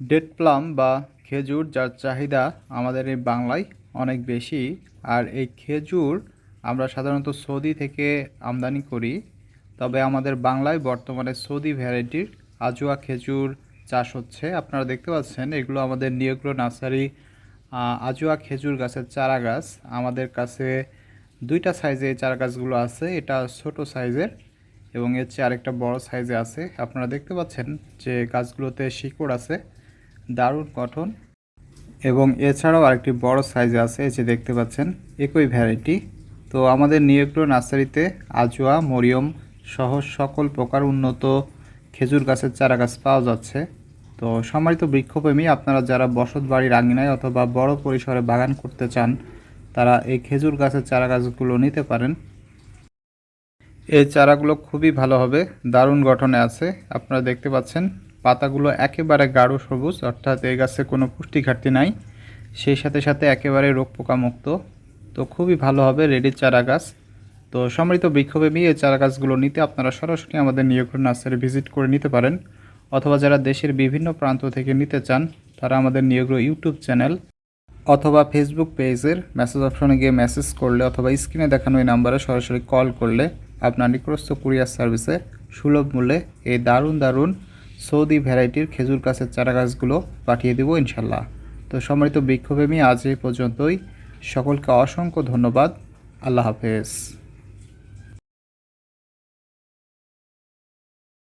Date plum বা খেজুর যার চাহিদা আমাদের এই বাংলায় অনেক বেশি, আর এই খেজুর আমরা সাধারণত সৌদি থেকে আমদানি করি। তবে আমাদের বাংলায় বর্তমানে সৌদি ভ্যারাইটির আজোয়া খেজুর চাষ হচ্ছে। আপনারা দেখতে পাচ্ছেন, এগুলো আমাদের নিয়োগ্র নার্সারি আজোয়া খেজুর গাছের চারা গাছ আমাদের কাছে দুইটা সাইজে এই চারা গাছগুলো আছে, এটা ছোট সাইজের এবং এর চেয়ে আরেকটা বড় সাইজে আছে। আপনারা দেখতে পাচ্ছেন যে গাছগুলোতে শিকড় আছে। দারুণ গঠন এবং এছাড়াও আরেকটি বড় সাইজে আছে, এই যে দেখতে পাচ্ছেন, একই ভ্যারাইটি তো আমাদের নিয়োগ্র নার্সারিতে আজোয়া, মরিয়ম সহ সকল প্রকার উন্নত খেজুর গাছের চারা গাছ পাওয়া যাচ্ছে। তো সম্মানিত বৃক্ষপ্রেমী, আপনারা যারা বসত বাড়ির আঙিনায় অথবা বড় পরিসরে বাগান করতে চান, তারা এই খেজুর গাছের চারা গাছগুলো নিতে পারেন। এই চারাগুলো খুবই ভালো হবে, দারুণ গঠনে আছে। আপনারা দেখতে পাচ্ছেন পাতাগুলো একেবারে গাঢ় সবুজ, অর্থাৎ এই গাছে কোনো পুষ্টি ঘাটতি নাই। সেই সাথে সাথে একেবারে রোগ পোকা মুক্ত তো খুবই ভালো হবে রেডি চারা গাছ। তো সম্মিলিত বৃক্ষপ্রেমী এই চারা গাছগুলো নিতে আপনারা সরাসরি আমাদের নিয়োগের নার্সারি ভিজিট করে নিতে পারেন। অথবা যারা দেশের বিভিন্ন প্রান্ত থেকে নিতে চান, তারা আমাদের নিয়োগ্র ইউটিউব চ্যানেল অথবা ফেসবুক পেজের মেসেজ অপশনে গিয়ে মেসেজ করলে অথবা স্ক্রিনে দেখানো এই নাম্বারে সরাসরি কল করলে আপনার নিকটস্থ কুরিয়ার সার্ভিসে সুলভ মূল্যে এই দারুণ দারুণ সৌদি ভ্যারাইটির খেজুর গাছের চারা গাছগুলো পাঠিয়ে দেবো ইনশাল্লাহ। তো সম্মানিত বৃক্ষপ্রেমী আজ এই পর্যন্তই। সকলকে অসংখ্য ধন্যবাদ। আল্লাহ হাফেজ।